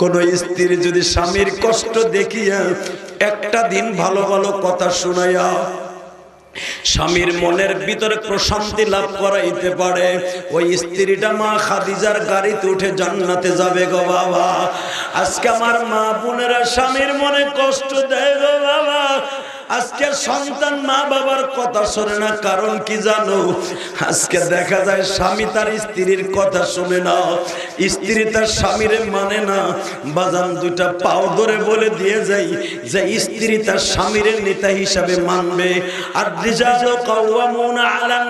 কোন স্ত্রী যদি স্বামীর কষ্ট দেখিয়া একটা দিন ভালো ভালো কথা শুনাইয়া স্বামীর মনের ভিতরে প্রশান্তি লাভ করাইতে পারে, ওই স্ত্রীটা মা খাদিজার গাড়িতে উঠে জান্নাতে যাবে গো বাবা। আজকে আমার মা বোনেরা স্বামীর মনে কষ্ট দেয় গো বাবা। আজকে সন্তান মা বাবার কথা শোনে না, কারণ কি জানো? আজকে দেখা যায় স্বামী তার স্ত্রীর কথা শুনে না। স্ত্রী তার স্বামীরে মানে না। বাজান দুটা পাও ধরে বলে দিয়ে যাই যে স্ত্রী তার স্বামীরে নেতা হিসাবে মানবে। আর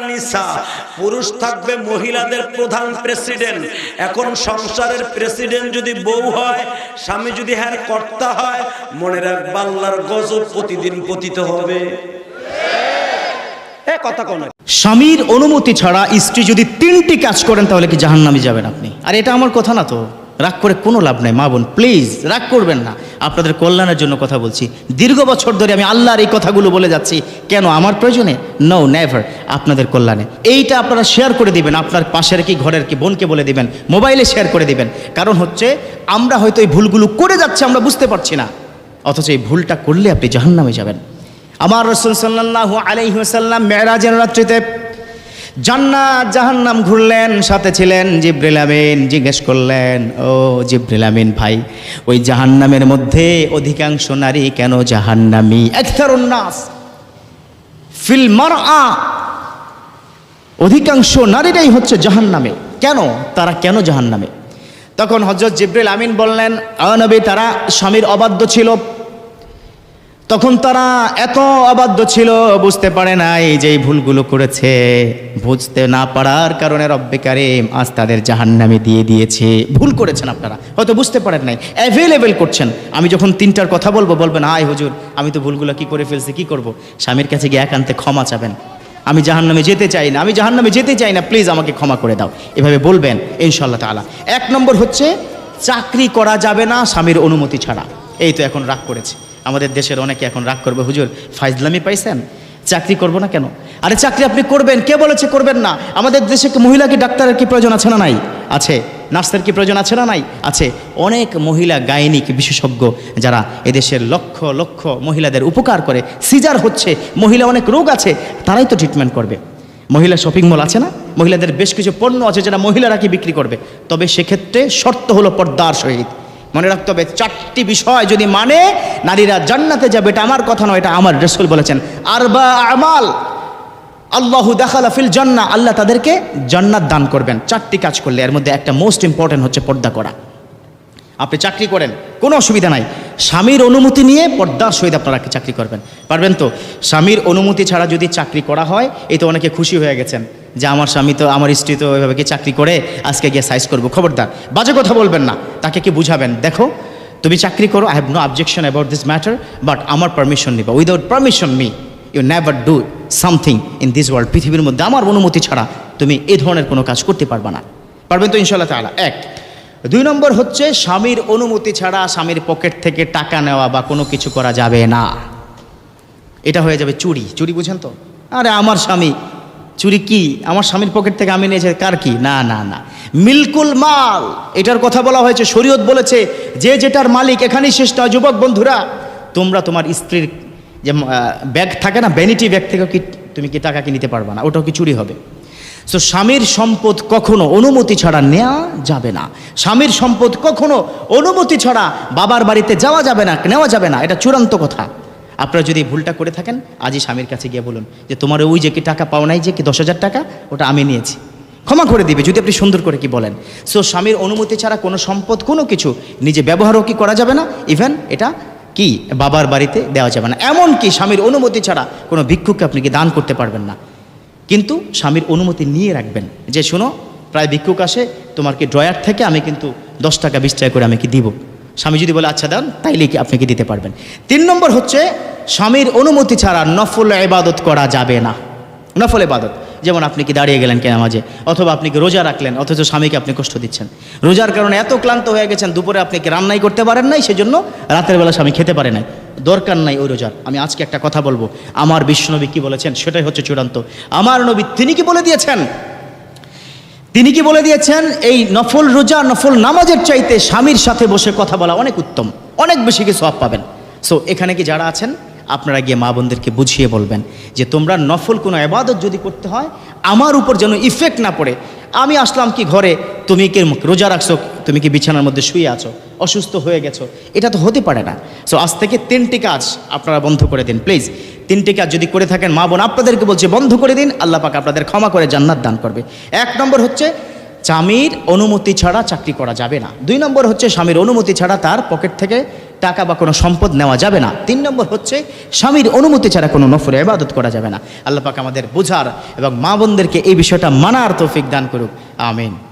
নিসা, পুরুষ থাকবে মহিলাদের প্রধান প্রেসিডেন্ট। এখন সংসারের প্রেসিডেন্ট যদি বউ হয়, স্বামী যদি হ্যার কর্তা হয়, মনে রাখ বাল্লার গজব প্রতিদিন পতিত হবে। কথা কোন স্বামীর অনুমতি ছাড়া স্ত্রী যদি তিনটি কাজ করেন তাহলে কি জাহান্নামে যাবেন আপনি? আর এটা আমার কথা না তো। রাগ করে কোনো লাভ নাই মা বোন প্লিজ রাগ করবেন না। আপনাদের কল্যাণের জন্য কথা বলছি। দীর্ঘ বছর ধরে আমি আল্লাহর এই কথাগুলো বলে যাচ্ছি। কেন আমার প্রয়োজনে? নো নেভার আপনাদের কল্যাণে। এইটা আপনারা শেয়ার করে দিবেন। আপনার পাশের কি ঘরের কি বোনকে বলে দিবেন। মোবাইলে শেয়ার করে দিবেন। কারণ হচ্ছে আমরা হয়তো এই ভুলগুলো করে যাচ্ছি আমরা বুঝতে পারছি না। অথচ এই ভুলটা করলে আপনি জাহান্নামে যাবেন। আমার রসুল সাল্লাহ আলাইসাল্লাম মেয়েরাজের রাত্রিতে জান্নাত জাহান্নাম ঘুরলেন, সাথে ছিলেন জিব্রিল আমিন। জিজ্ঞেস করলেন, ও জিব্রিল আমিন ভাই, ওই জাহান্নামের মধ্যে অধিকাংশ নারী কেন জাহান্নামি? একতারুন নাস ফিল মারআ, অধিকাংশ নারীরাই হচ্ছে জাহান্নামে। কেন? তারা কেন জাহান্নামে? তখন হজরত জিব্রিল আমিন বললেন নবী, তারা স্বামীর অবাধ্য ছিল। তখন তারা এত অবাধ্য ছিল, বুঝতে পারে নাই যে এই ভুলগুলো করেছে। বুঝতে না পারার কারণে রব্বে কারিম আজ তাদের জাহান্নামে দিয়ে দিয়েছে। ভুল করেছেন আপনারা, হয়তো বুঝতে পারেন নাই। অ্যাভেলেবেল করছেন। আমি যখন তিনটার কথা বলব, বলবেন, আয় হুজুর, আমি তো ভুলগুলো কি করে ফেলছি, কি করব? স্বামীর কাছে গিয়ে একান্তে ক্ষমা চাবেন। আমি জাহান্নামে যেতে চাই না, আমি জাহান্নামে যেতে চাই না প্লিজ আমাকে ক্ষমা করে দাও। এভাবে বলবেন ইনশাল্লাহ তাআলা। এক নম্বর হচ্ছে, চাকরি করা যাবে না স্বামীর অনুমতি ছাড়া। এই তো এখন রাগ করেছে। আমাদের দেশের অনেকে এখন রাগ করবে, হুজুর, ফাইজলামি পাইছেন? চাকরি করব না কেন? আরে, চাকরি আপনি করবেন, কে বলেছে করবেন না? আমাদের দেশে কি মহিলা ডাক্তারের কি প্রয়োজন আছে না নাই? আছে। নার্সের কি প্রয়োজন আছে না নাই? আছে। অনেক মহিলা গায়নিক বিশেষজ্ঞ যারা এদেশের লক্ষ লক্ষ মহিলাদের উপকার করে। সিজার হচ্ছে, মহিলা অনেক রোগ আছে, তারাই তো ট্রিটমেন্ট করবে। মহিলা শপিং মল আছে না? মহিলাদের বেশ কিছু পণ্য আছে যেটা মহিলারা কি বিক্রি করবে? তবে সেক্ষেত্রে শর্ত হলো পর্দার সহিত। মনে রাখতে হবে, চারটি বিষয় যদি মানে নারীরা জান্নাতে যাবে, এটা আমার কথা নয়, এটা আমার রসুল বলেছেন। আর বা আমাল, আল্লাহু দেখালা ফিল জান্না আল্লাহ তাদেরকে জান্নাত দান করবেন। চারটি কাজ করলে, এর মধ্যে একটা মোস্ট ইম্পর্টেন্ট হচ্ছে পর্দা করা। আপনি চাকরি করেন, কোনো অসুবিধা নাই। স্বামীর অনুমতি নিয়ে পর্দার সহিত আপনারা চাকরি করবেন? পারবেন তো? স্বামীর অনুমতি ছাড়া যদি চাকরি করা হয়, এই তো অনেকে খুশি হয়ে গেছেন। যে আমার স্বামী তো, আমার স্ত্রী তো ওইভাবে কি চাকরি করে আজকে গিয়ে সাইজ করব। খবরদার, বাজে কথা বলবেন না, তাকে কি বুঝাবেন? দেখো, তুমি চাকরি করো I have no objection about this matter but আমার পারমিশন নিবা। Without permission me you never do something in this world পৃথিবীর মধ্যে আমার অনুমতি ছাড়া তুমি এই ধরনের কোনো কাজ করতে পারবে না। পারবেন তো ইনশাল্লাহ তালা এক, দুই নম্বর হচ্ছে, স্বামীর অনুমতি ছাড়া স্বামীর পকেট থেকে টাকা নেওয়া বা কোনো কিছু করা যাবে না। এটা হয়ে যাবে চুরি। চুরি বুঝেন তো? আরে আমার স্বামী চুরি কি? আমার স্বামীর পকেট থেকে আমি নিয়েছে, কার কি? না না না। মিলকুল মাল, এটার কথা বলা হয়েছে, শরীয়ত বলেছে, যে যেটার মালিক, এখানেই শেষ নয়, যুবক বন্ধুরা। তোমরা তোমার স্ত্রীর যে ব্যাগ থাকে না ভ্যানিটি ব্যাগ থেকে কি, তুমি কি টাকা কি নিতে পারবে না? ওটাও কি চুরি হবে? সো স্বামীর সম্পদ কখনো অনুমতি ছাড়া নেওয়া যাবে না। স্বামীর সম্পদ কখনো অনুমতি ছাড়া বাবার বাড়িতে যাওয়া যাবে না, নেওয়া যাবে না। এটা চূড়ান্ত কথা। আপনারা যদি ভুলটা করে থাকেন, আজই স্বামীর কাছে গিয়ে বলুন যে, তোমার ওই যে কি টাকা পাও নাই যে কি দশ হাজার টাকা, ওটা আমি নিয়েছি। ক্ষমা করে দিবে, যদি আপনি সুন্দর করে কি বলেন। সো স্বামীর অনুমতি ছাড়া কোনো সম্পদ, কোনো কিছু নিজে ব্যবহারও কি করা যাবে না? ইভেন এটা কি বাবার বাড়িতে দেওয়া যাবে না। এমন কি স্বামীর অনুমতি ছাড়া কোনো ভিক্ষুককে আপনি কি দান করতে পারবেন না। কিন্তু স্বামীর অনুমতি নিয়ে রাখবেন। যে, শোনো, প্রায় ভিক্ষুক আসে, তোমার কি ড্রয়ার থেকে আমি কিন্তু দশ টাকা, বিশ টাকা করে আমি কি দিব? স্বামী যদি বলে আচ্ছা দেন তাইলে কি আপনি কি দিতে পারবেন? তিন নম্বর হচ্ছে, স্বামীর অনুমতি ছাড়া নফল ইবাদত করা যাবে না। নফল ইবাদত, যেমন আপনি কি দাঁড়িয়ে গেলেন কেন মাঝে অথবা আপনি কি রোজা রাখলেন, অথচ স্বামীকে আপনি কষ্ট দিচ্ছেন। রোজার কারণে এত ক্লান্ত হয়ে গেছেন, দুপুরে আপনি কি রান্নাই করতে পারেন নাই, সেজন্য রাতের বেলা স্বামী খেতে পারে নাই। দরকার নাই ওই রোজার। আমি আজকে একটা কথা বলব। আমার বিশ্বনবী কি বলেছেন, সেটাই হচ্ছে চূড়ান্ত। আমার নবী তিনি কি বলে দিয়েছেন? তিনি কি বলে দিয়েছেন? এই নফল রোজা, নফল নামাজের চাইতে স্বামীর সাথে বসে কথা বলা অনেক উত্তম। অনেক বেশি কিছু সব পাবেন। সো এখানে কি যারা আছেন, আপনারা গিয়ে মা বোনদেরকে বুঝিয়ে বলবেন যে তোমরা নফল কোনো এবাদত যদি করতে হয়, আমার উপর যেন ইফেক্ট না পড়ে। আমি আসলাম কি ঘরে, তুমি কি রোজা রাখছো, তুমি কি বিছানার মধ্যে শুয়ে আছো, অসুস্থ হয়ে গেছো, এটা তো হতে পারে না। সো আজ থেকে তিনটি কাজ আপনারা বন্ধ করে দিন প্লিজ তিনটি কাজ যদি করে থাকেন, মা বোন আপনাদেরকে বলছে, বন্ধ করে দিন, আল্লাহ পাক আপনাদের ক্ষমা করে জান্নাত দান করবে। এক নম্বর হচ্ছে, স্বামীর অনুমতি ছাড়া চাকরি করা যাবে না। দুই নম্বর হচ্ছে, স্বামীর অনুমতি ছাড়া তার পকেট থেকে টাকা বা কোনো সম্পদ নেওয়া যাবে না। তিন নম্বর হচ্ছে, স্বামীর অনুমতি ছাড়া কোনো নফরে ইবাদত করা যাবে না। আল্লাহ পাক আমাদের বোঝার এবং মা বোনদেরকে এই বিষয়টা মানার তৌফিক দান করুক। আমিন।